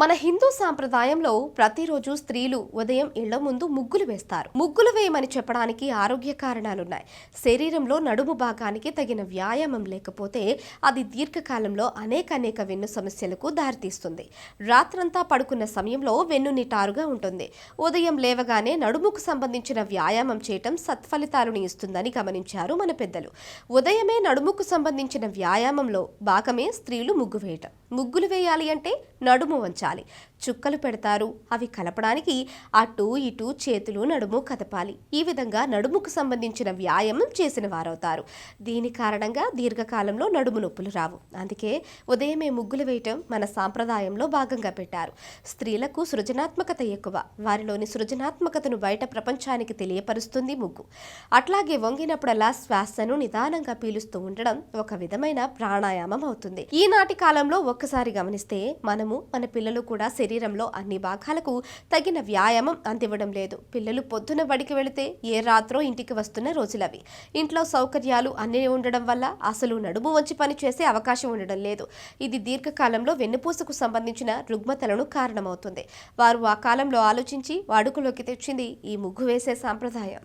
మన హిందూ సాంప్రదాయంలో ప్రతిరోజు స్త్రీలు ఉదయం ఇళ్ళ ముందు ముగ్గులు వేస్తారు. ముగ్గులు వేయమని చెప్పడానికి ఆరోగ్య కారణాలున్నాయి. శరీరంలో నడుము భాగానికి తగిన వ్యాయామం లేకపోతే అది దీర్ఘకాలంలో అనేక అనేక వెన్ను సమస్యలకు దారితీస్తుంది. రాత్రంతా పడుకున్న సమయంలో వెన్ను నిటారుగా ఉంటుంది. ఉదయం లేవగానే నడుముకు సంబంధించిన వ్యాయామం చేయటం సత్ఫలితాలను ఇస్తుందని గమనించారు మన పెద్దలు. ఉదయమే నడుముకు సంబంధించిన వ్యాయామంలో భాగమే స్త్రీలు ముగ్గు వేయటం. ముగ్గులు వేయాలి అంటే నడుము వంచాలి. చుక్కలు పెడతారు. అవి కలపడానికి అటు ఇటు చేతులు నడుము కదపాలి. ఈ విధంగా నడుముకు సంబంధించిన వ్యాయామం చేసిన వారవుతారు. దీని కారణంగా దీర్ఘకాలంలో నడుము నొప్పులు రావు. అందుకే ఉదయమే ముగ్గులు వేయటం మన సాంప్రదాయంలో భాగంగా పెట్టారు. స్త్రీలకు సృజనాత్మకత ఎక్కువ. వారిలోని సృజనాత్మకతను బయట ప్రపంచానికి తెలియపరుస్తుంది ముగ్గు. అట్లాగే వంగినప్పుడల్లా శ్వాసను నిదానంగా పీలుస్తూ ఉండడం ఒక విధమైన ప్రాణాయామం అవుతుంది. ఈనాటి కాలంలో ఒక్కసారి గమనిస్తే మనం మనము మన పిల్లలు కూడా శరీరంలో అన్ని భాగాలకు తగిన వ్యాయామం అందివ్వడం లేదు. పిల్లలు పొద్దున బడికి వెళితే ఏ రాత్రో ఇంటికి వస్తున్న రోజులవి ఇంట్లో సౌకర్యాలు అన్నీ ఉండడం వల్ల అసలు నడుము వంచి పని చేసే అవకాశం ఉండడం లేదు. ఇది దీర్ఘకాలంలో వెన్నుపూసకు సంబంధించిన రుగ్మతలను కారణమవుతుంది. వారు ఆ కాలంలో ఆలోచించి వాడుకలోకి తెచ్చింది ఈ ముగ్గు వేసే సాంప్రదాయం.